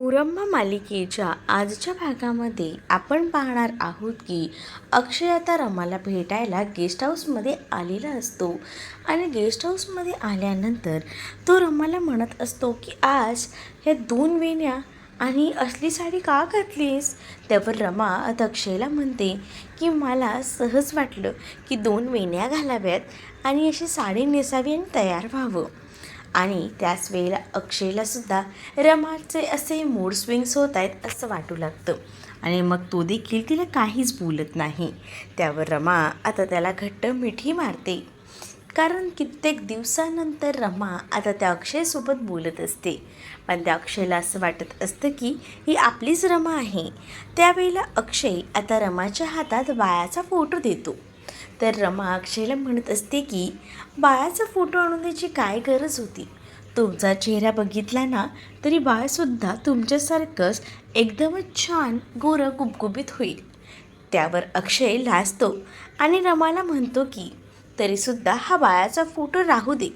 मुरंबा मालिकेच्या आजच्या भागामध्ये आपण पाहणार आहोत की अक्षय आता रमाला भेटायला गेस्ट हाऊसमध्ये आलेला असतो. आणि गेस्ट हाऊसमध्ये आल्यानंतर तो रमाला म्हणत असतो की आज ह्या दोन वेण्या आणि असली साडी का घातलीस? त्यावर रमा आता अक्षयला म्हणते की मला सहज वाटलं की दोन वेण्या घालाव्यात आणि अशी साडी नेसावी आणि तयार व्हावं. आणि त्याच वेळेला अक्षयलासुद्धा रमाचे असे मूड स्विंग्स होत आहेत असं वाटू लागतं. आणि मग तो देखील तिला काहीच बोलत नाही. त्यावर रमा आता त्याला घट्ट मिठी मारते. कारण कित्येक दिवसानंतर रमा आता त्या अक्षयसोबत बोलत असते. पण त्या अक्षयला असं वाटत असतं की ही आपलीच रमा आहे. त्यावेळेला अक्षय आता रमाच्या हातात बाळाचा फोटो देतो. तर रमा अक्षयला म्हणत असते की बाळाचा फोटो आणून द्यायची काय गरज होती? तुमचा चेहरा बघितला ना तरी बाळसुद्धा तुमच्यासारखंच एकदमच छान गोरं गुबगुबीत होईल. त्यावर अक्षय लाजतो आणि रमाला म्हणतो की तरीसुद्धा हा बाळाचा फोटो राहू दे.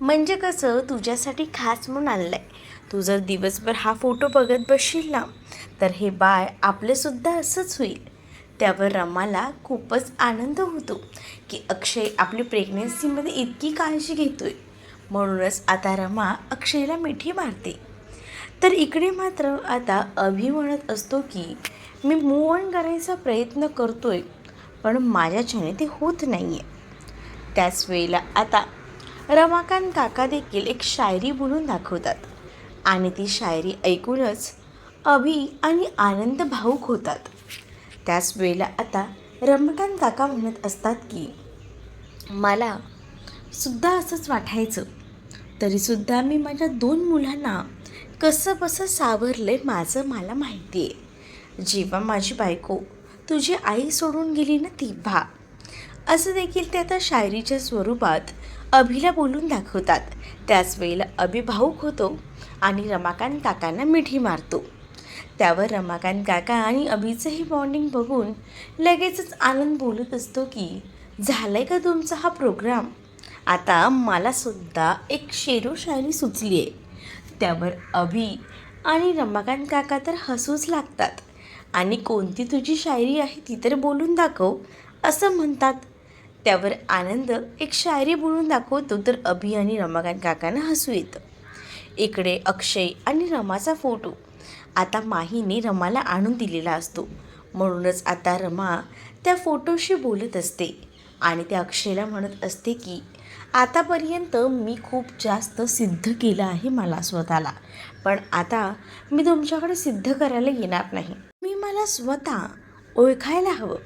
म्हणजे कसं तुझ्यासाठी खास म्हणून आणलं आहे तू जर दिवसभर हा फोटो बघत बसशील ना तर हे बाळ आपलंसुद्धा असंच होईल. त्यावर रमाला खूपच आनंद होतो की अक्षय आपली प्रेग्नेन्सीमध्ये इतकी काळजी घेतो आहे म्हणूनच आता रमा अक्षयला मिठी मारते. तर इकडे मात्र आता अभि म्हणत असतो की मी मूव ऑन करायचा प्रयत्न करतो आहे पण माझ्याच्याने ते होत नाही आहे त्याच वेळेला आता रमाकांत काका देखील एक शायरी बोलून दाखवतात. आणि ती शायरी ऐकूनच अभि आणि आनंद भाऊक होतात. त्याच वेळेला आता रमकांत काका म्हणत असतात की मला सुद्धा असंच वाटायचं. तरीसुद्धा मी माझ्या दोन मुलांना कसं बसं सावरलं माझं मला माहिती आहे जेव्हा माझी बायको तुझी आई सोडून गेली ना तेव्हा. असं देखील ते आता शायरीच्या स्वरूपात अभिला बोलून दाखवतात. त्याच वेळेला अभि भाऊक होतो आणि रमाकांत काकांना मिठी मारतो. त्यावर रमाकांत काका आणि अभिचंही बॉन्डिंग बघून लगेचच आनंद बोलत असतो की झालं आहे का तुमचा हा प्रोग्राम आता मलासुद्धा एक शेरो शायरी सुचली आहे त्यावर अभि आणि रमाकांत काका तर हसूच लागतात. आणि कोणती तुझी शायरी आहे ती तर बोलून दाखव असं म्हणतात. त्यावर आनंद एक शायरी बोलून दाखवतो तर अभि आणि रमाकांत काकांना हसू येतं. इकडे अक्षय आणि रमाचा फोटो. आता माहीने रमाला आणून दिलेला असतो. म्हणूनच आता रमा त्या फोटोशी बोलत असते आणि त्या अक्षयला म्हणत असते की आतापर्यंत मी खूप जास्त सिद्ध केलं आहे मला स्वतःला पण आता मी तुमच्याकडे सिद्ध करायला येणार नाही. मी मला स्वतः ओळखायला हवं.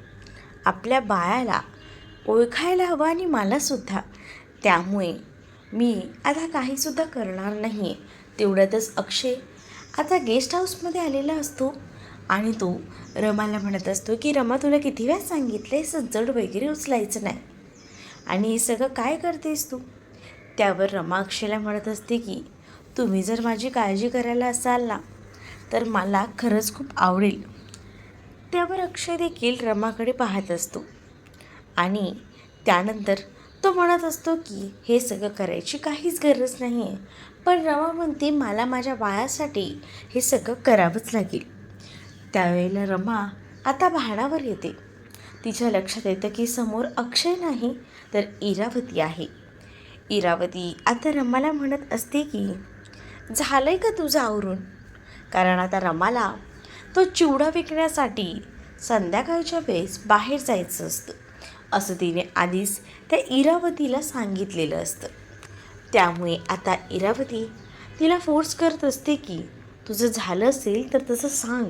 आपल्या बाळाला ओळखायला हवं आणि मलासुद्धा त्यामुळे मी आता काहीसुद्धा करणार नाही आहे तेवढ्यातच अक्षय आता गेस्ट हाऊसमध्ये आलेला असतो आणि तो रमाला म्हणत असतो की रमा तुला किती वेळा सांगितलं आहे सज्जड वगैरे उचलायचं नाही. आणि हे सगळं काय करतेस तू? त्यावर रमा अक्षयला म्हणत असते की तुम्ही जर माझी काळजी करायला असाल ना तर मला खरंच खूप आवडेल. त्यावर अक्षय देखील रमाकडे पाहत असतो. आणि त्यानंतर तो म्हणत असतो की हे सगळं करायची काहीच गरज नाही आहे पण रमा म्हणते मला माझ्या बाळासाठी हे सगळं करावंच लागेल. त्यावेळेला रमा आता भाणावर येते. तिच्या लक्षात येतं की समोर अक्षय नाही तर इरावती आहे. इरावती आता रमाला म्हणत असते की झालं आहे का तुझं आवरून? कारण आता रमाला तो चिवडा विकण्यासाठी संध्याकाळच्या वेळेस बाहेर जायचं असतं. असं तिने आधीच त्या इरावतीला सांगितलेलं असतं. त्यामुळे आता इरावती तिला फोर्स करत असते की तुझं झालं असेल तर तसं सांग.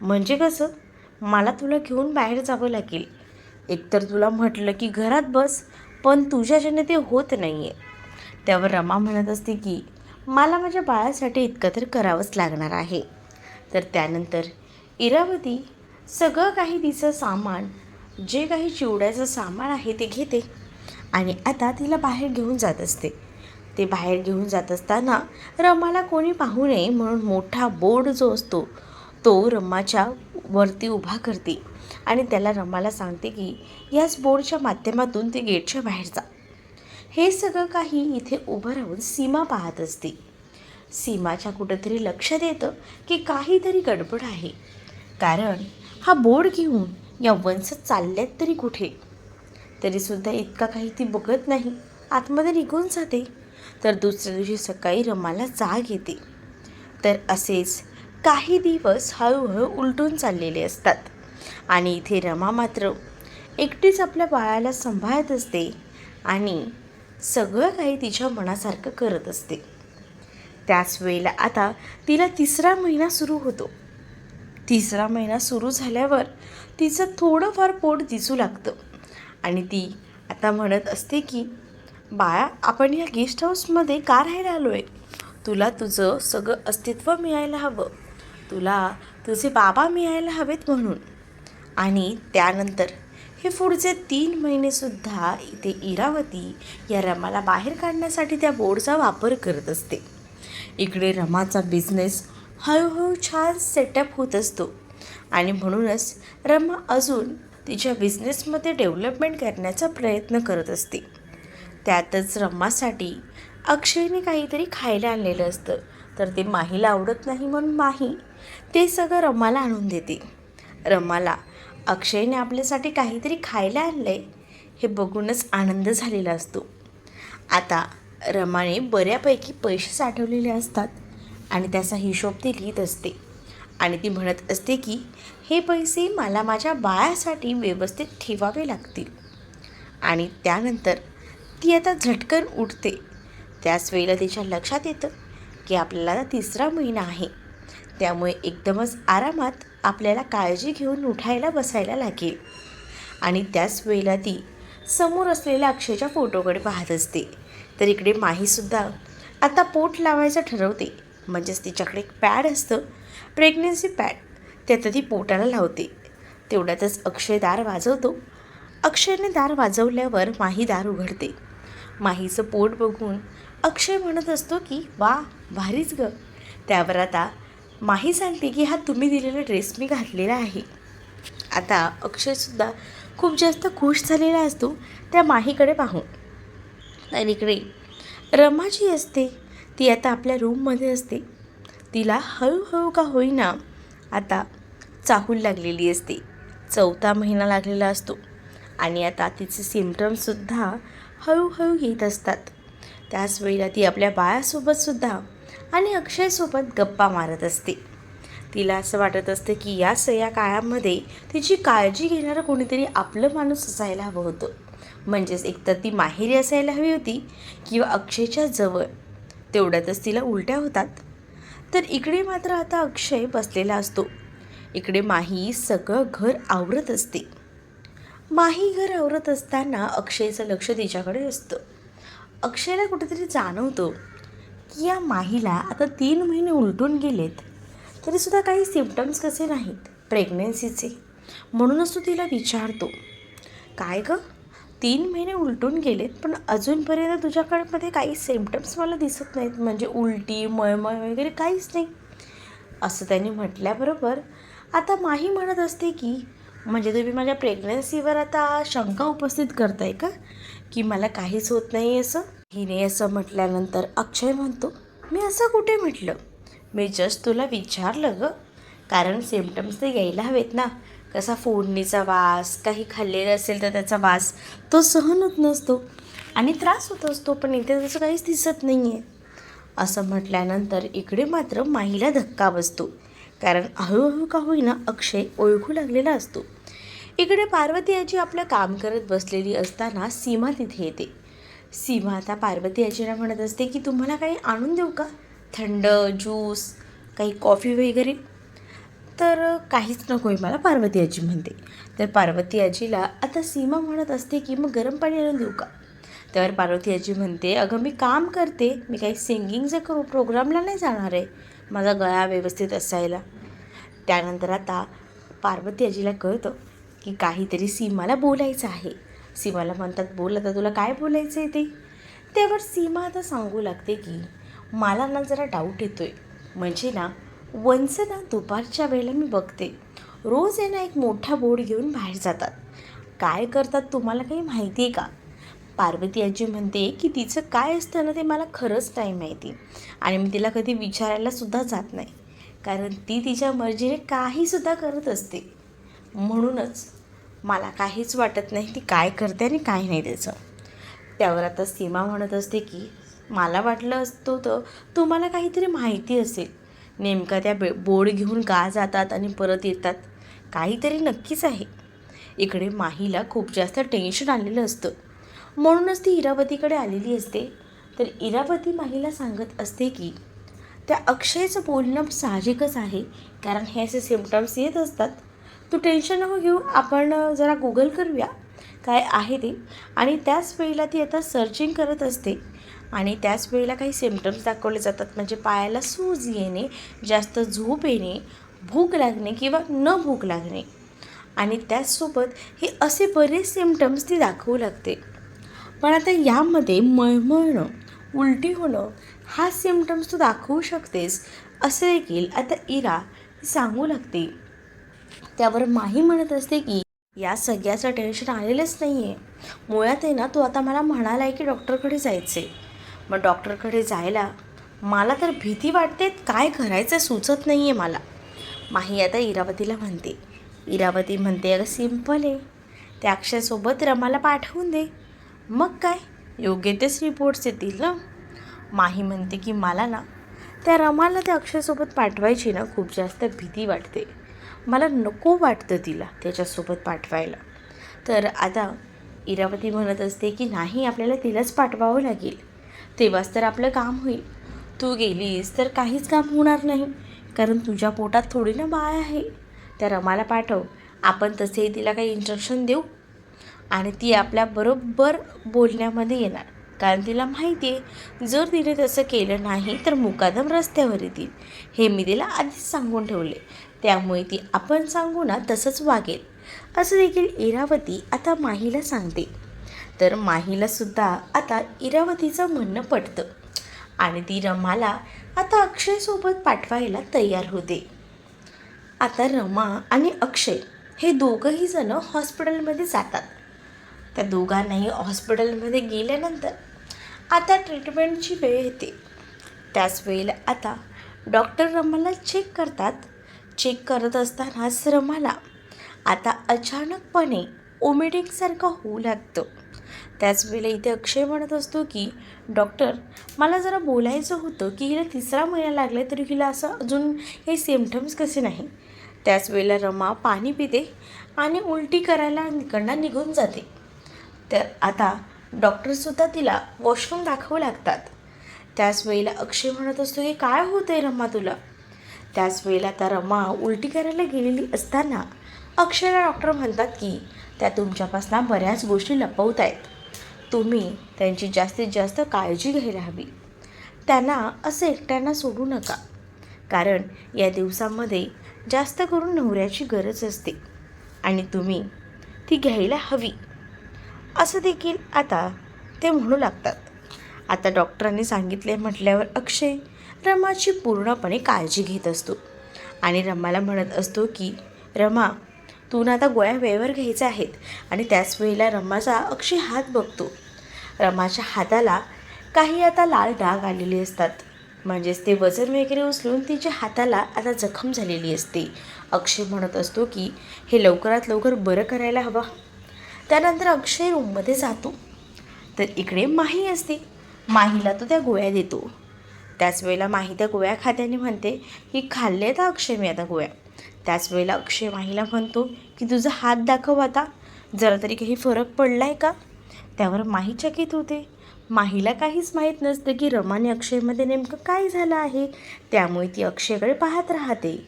म्हणजे कसं? मला तुला घेऊन बाहेर जावं लागेल. एकतर तुला म्हटलं की घरात बस पण तुझ्याच्याने ते होत नाही आहे त्यावर रमा म्हणत असते की मला माझ्या बाळासाठी इतकं तर करावंच लागणार आहे. तर त्यानंतर इरावती सगळं काही तिचं सामान जे काही चिवड्याचं सामान आहे ते घेते आणि आता तिला बाहेर घेऊन जात असते. ते बाहेर घेऊन जात असताना रमाला कोणी पाहू नये म्हणून मोठा बोर्ड जो असतो तो रमाच्या वरती उभा करते आणि त्याला रमाला सांगते की याच बोर्डच्या माध्यमातून ते गेटच्या बाहेर जा. हे सगळं काही इथे उभं राहून सीमा पाहत असते. सीमाच्या कुठंतरी लक्षात येतं की काहीतरी गडबड आहे. कारण हा बोर्ड घेऊन या वंश चालल्यात तरी कुठे? तरीसुद्धा इतका काही ती बघत नाही. आतमध्ये निघून जाते. तर दुसऱ्या दिवशी सकाळी रमाला जाग येते. तर असेच काही दिवस हळूहळू उलटून चाललेले असतात. आणि इथे रमा मात्र एकटीच आपल्या बाळाला सांभाळत असते आणि सगळं काही तिच्या मनासारखं करत असते. त्याच वेळेला आता तिला तिसरा महिना सुरू होतो. तिसरा महिना सुरू झाल्यावर तिचं थोडंफार पोट दिसू लागतं. आणि ती आता म्हणत असते की बाळा आपण या गेस्ट हाऊसमध्ये का राहायला आलो आहे तुला तुझं सगळं अस्तित्व मिळायला हवं. तुला तुझे बाबा मिळायला हवेत म्हणून. आणि त्यानंतर हे पुढचे तीन महिनेसुद्धा इथे इरावती या रमाला बाहेर काढण्यासाठी त्या बोर्डचा वापर करत असते. इकडे रमाचा बिझनेस हळूहळू छान सेटअप होत असतो. आणि म्हणूनच रमा अजून तिच्या बिझनेसमध्ये डेव्हलपमेंट करण्याचा प्रयत्न करत असते. त्यातच रमासाठी अक्षयने काहीतरी खायला आणलेलं असतं. तर ते माहीला आवडत नाही म्हणून माही ते सगळं रमाला आणून देते. रमाला अक्षयने आपल्यासाठी काहीतरी खायला आणलं आहे हे बघूनच आनंद झालेला असतो. आता रमाने बऱ्यापैकी पैसे साठवलेले असतात आणि त्याचा हिशोब ती लिहित असते. आणि ती म्हणत असते की हे पैसे मला माझ्या बाळासाठी व्यवस्थित ठेवावे लागतील. आणि त्यानंतर ती आता झटकन उठते. त्याच वेळेला तिच्या लक्षात येतं की आपल्याला आता तिसरा महिना आहे. त्यामुळे एकदमच आरामात आपल्याला काळजी घेऊन उठायला बसायला लागेल. आणि त्याच वेळेला ती समोर असलेल्या अक्षयच्या फोटोकडे पाहत असते. तर इकडे माहीसुद्धा आता पोट लावायचं ठरवते. म्हणजेच तिच्याकडे एक पॅड असतं. प्रेग्नन्सी पॅड ते आता ती पोटाला लावते. तेवढ्यातच अक्षय दार वाजवतो. अक्षयने दार वाजवल्यावर माही दार उघडते. माहीचं पोट बघून अक्षय म्हणत असतो की वा भारीच ग. त्यावर आता माही सांगते की हा तुम्ही दिलेला ड्रेस मी घातलेला आहे. आता अक्षयसुद्धा खूप जास्त खुश झालेला असतो. त्या माहीकडे पाहून. आणि इकडे रमा जी असते. ती आता आपल्या रूममध्ये असते. तिला हळूहळू का होईना आता चाहूल लागलेली असते. चौथा महिना लागलेला असतो. आणि आता तिचे सिमटम्ससुद्धा हळूहळू येत असतात. त्याच वेळेला ती आपल्या बाळासोबतसुद्धा आणि अक्षयसोबत गप्पा मारत असते. तिला असं वाटत असतं की या सया काळामध्ये तिची काळजी घेणारं कोणीतरी आपलं माणूस असायला हवं होतं. म्हणजेच एकतर ती माहेरी असायला हवी होती किंवा अक्षयच्या जवळ. तेवढ्यातच तिला उलट्या होतात. तर इकडे मात्र आता अक्षय बसलेला असतो. इकडे माही सगळं घर आवरत असते. माही घर आवरत असताना अक्षयचं लक्ष तिच्याकडे असतं. अक्षयला कुठेतरी जाणवतो की या माहीला आता तीन महिने उलटून गेलेत. तरीसुद्धा काही सिम्पटम्स कसे नाहीत? प्रेग्नन्सीचे म्हणूनच तो तिला विचारतो. काय गं? तीन महिने उलटून गेलेत पण अजूनपर्यंत तुझ्याकडमध्ये काही सिमटम्स मला दिसत नाहीत. म्हणजे उलटी मळमळ वगैरे काहीच नाही. असं त्यांनी म्हटल्याबरोबर आता माही म्हणत असते की म्हणजे तुम्ही माझ्या प्रेग्नन्सीवर आता शंका उपस्थित करताय का? की मला काहीच होत नाही असं? हिने असं म्हटल्यानंतर अक्षय म्हणतो मी असं कुठे म्हटलं? मी जस्ट तुला विचारलं गं. कारण सिम्पटम्स ते यायला हवेत ना. कसा फोडणीचा वास काही खाल्लेलं असेल तर त्याचा वास तो सहन होत नसतो आणि त्रास होत असतो पण इथे तसं काहीच दिसत नाही आहे असं म्हटल्यानंतर इकडे मात्र माहीला धक्का बसतो कारण हळूहळू का होईना अक्षय ओळखू लागलेला असतो. इकडे पार्वती आजी आपलं काम करत बसलेली असताना सीमा तिथे येते. सीमा आता पार्वती आजीला म्हणत असते की तुम्हाला काही आणून देऊ का? थंड ज्यूस काही कॉफी वगैरे? तर काहीच नको आहे मला पार्वती आजी म्हणते. तर पार्वती आजीला आता सीमा म्हणत असते की मग गरम पाणी आणून देऊ का? त्यावर पार्वती आजी म्हणते अगं मी काम करते. मी काही सिंगिंगचं करू प्रोग्रामला नाही जाणार आहे. माझा गळा व्यवस्थित असायला. त्यानंतर आता पार्वती आजीला कळतं की काहीतरी सीमाला बोलायचं आहे. सीमाला म्हणतात बोल आता तुला काय बोलायचं आहे ते? त्यावर सीमा आता सांगू लागते की मला ना जरा डाऊट येतो आहे म्हणजे ना वंचना दुपारच्या वेळेला मी बघते. रोज आहे ना एक मोठा बोर्ड घेऊन बाहेर जातात. काय करतात तुम्हाला काही माहिती आहे का? पार्वती आजी म्हणते की तिचं काय असतं ना ते मला खरंच नाही माहिती. आणि मी तिला कधी विचारायलासुद्धा जात नाही. कारण ती तिच्या मर्जीने काहीसुद्धा करत असते. म्हणूनच मला काहीच वाटत नाही ती काय करते आणि काय नाही त्याचं. त्यावर आता सीमा म्हणत असते की मला वाटलं असतं तर तुम्हाला काहीतरी माहिती असेल. नेमका त्या बे बोर्ड घेऊन का जातात आणि परत येतात? काहीतरी नक्कीच आहे. इकडे माहीला खूप जास्त टेन्शन आलेलं असतं. म्हणूनच ती इरावतीकडे आलेली असते. तर इरावती माहीला सांगत असते की त्या अक्षयचं बोलणं साहजिकच आहे कारण हे असे सिम्पटम्स येत असतात. तू टेन्शन नको घेऊ आपण जरा गुगल करूया काय आहे ते. आणि त्याच वेळेला ती आता सर्चिंग करत असते. आणि त्याच वेळेला काही सिम्पटम्स दाखवले जातात. म्हणजे पायाला सूज येणे जास्त झोप येणे भूक लागणे किंवा न भूक लागणे. आणि त्याचसोबत हे असे बरेच सिम्पटम्स ती दाखवू लागते. पण आता यामध्ये मळमळणं उलटी होणं हा सिम्पटम्स तू दाखवू शकतेस असं देखील आता इरा सांगू लागते. त्यावर माही म्हणत असते की या सगळ्याचं टेन्शन आलेलंच नाही आहे मुळात आहे ना तू आता मला म्हणाला आहे की डॉक्टरकडे जायचं आहे मग डॉक्टरकडे जायला मला तर भीती वाटते काय करायचं सुचत नाही आहे मला. माही आता इरावतीला म्हणते. इरावती म्हणते अगं सिंपल आहे. त्या अक्षयसोबत रमाला पाठवून दे. मग काय? योग्य तेच रिपोर्ट्स येतील ना? माही म्हणते की मला ना त्या रमाला त्या अक्षयसोबत पाठवायची ना खूप जास्त भीती वाटते. मला नको वाटतं तिला त्याच्यासोबत पाठवायला. तर आता इरावती म्हणत असते की नाही आपल्याला तिलाच पाठवावं लागेल. तेव्हाच तर आपलं काम होईल. तू गेलीस तर काहीच काम होणार नाही. कारण तुझ्या पोटात थोडी ना बाळ आहे. त्या रमाला पाठव. आपण तसेही तिला काही इन्स्ट्रक्शन देऊ. आणि ती आपल्या बरोबर बोलण्यामध्ये येणार. कारण तिला माहिती आहे जर तिने तसं केलं नाही तर मुकादम रस्त्यावर येतील. हे मी तिला आधीच सांगून ठेवले. त्यामुळे ती आपण सांगू ना तसंच वागेल. असं देखील इरावती आता माहीला सांगते. तर माहीलासुद्धा आता इरावतीचं म्हणणं पडतं. आणि ती रमाला आता अक्षयसोबत पाठवायला तयार होते. आता रमा आणि अक्षय हे दोघंही जण हॉस्पिटलमध्ये जातात. त्या दोघांनाही हॉस्पिटलमध्ये गेल्यानंतर आता ट्रीटमेंटची वेळ येते. त्याच वेळेला आता डॉक्टर रमाला चेक करतात. चेक करत असतानाच रमाला आता अचानकपणे ओमेडिंगसारखं होऊ लागतं. त्याच वेळेला इथे अक्षय म्हणत असतो की डॉक्टर मला जरा बोलायचं होतं की हिला तिसरा महिना लागला तरी हिला असं अजून काही सिमटम्स कसे नाही. त्याच वेळेला रमा पाणी पिते आणि उलटी करायला इकडनं निघून जाते. तर आता डॉक्टरसुद्धा तिला वॉशरूम दाखवू लागतात. त्याच वेळेला अक्षय म्हणत असतो की काय होतं आहे रमा तुला? त्याच वेळेला आता रमा उलटी करायला गेलेली असताना अक्षयला डॉक्टर म्हणतात की त्या तुमच्यापासून बऱ्याच गोष्टी लपवत आहेत तुम्ही त्यांची जास्तीत जास्त काळजी घ्यायला हवी. त्यांना असं एकट्यांना सोडू नका. कारण या दिवसामध्ये जास्त करून नवऱ्याची गरज असते आणि तुम्ही ती घ्यायला हवी. असं देखील आता ते म्हणू लागतात. आता डॉक्टरांनी सांगितले म्हटल्यावर अक्षय रमाची पूर्णपणे काळजी घेत असतो आणि रमाला म्हणत असतो की रमा तून आता गोळ्या वेळेवर घ्यायच्या आहेत आणि त्याच वेळेला रमाचा अक्षय हात बघतो. रमाच्या हाताला काही आता लाल डाग आलेले असतात. म्हणजेच ते वजन वगैरे उचलून तिच्या हाताला आता जखम झालेली असते. अक्षय म्हणत असतो की हे लवकरात लवकर बरं करायला हवं. त्यानंतर अक्षय रूममध्ये जातो. तर इकडे माही असते. माहीला तो त्या गोळ्या देतो. त्याच वेळेला माही त्या गोळ्या खात्याने म्हणते की खाल्ले तर अक्षय मी आता गोळ्या. त्याच वेळेला अक्षय माहीला म्हणतो की तुझा हात दाखव आता. जरा तरी काही फरक पडला आहे का? त्यावर माही चकित होते. माहीला काहीच माहीत नसतं की रमाने अक्षयमध्ये नेमकं काय झालं आहे. त्यामुळे ती अक्षयकडे पाहत राहते.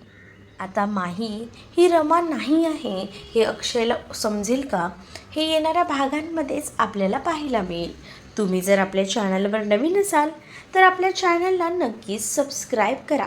आता माही ही रमा नाही आहे. हे अक्षयला समजेल का? हे येणाऱ्या भागांमध्येच आपल्याला पाहायला मिळेल. तुम्ही जर आपल्या चॅनलवर नवीन असाल तर आपल्या चॅनलला नक्कीच सबस्क्राईब करा.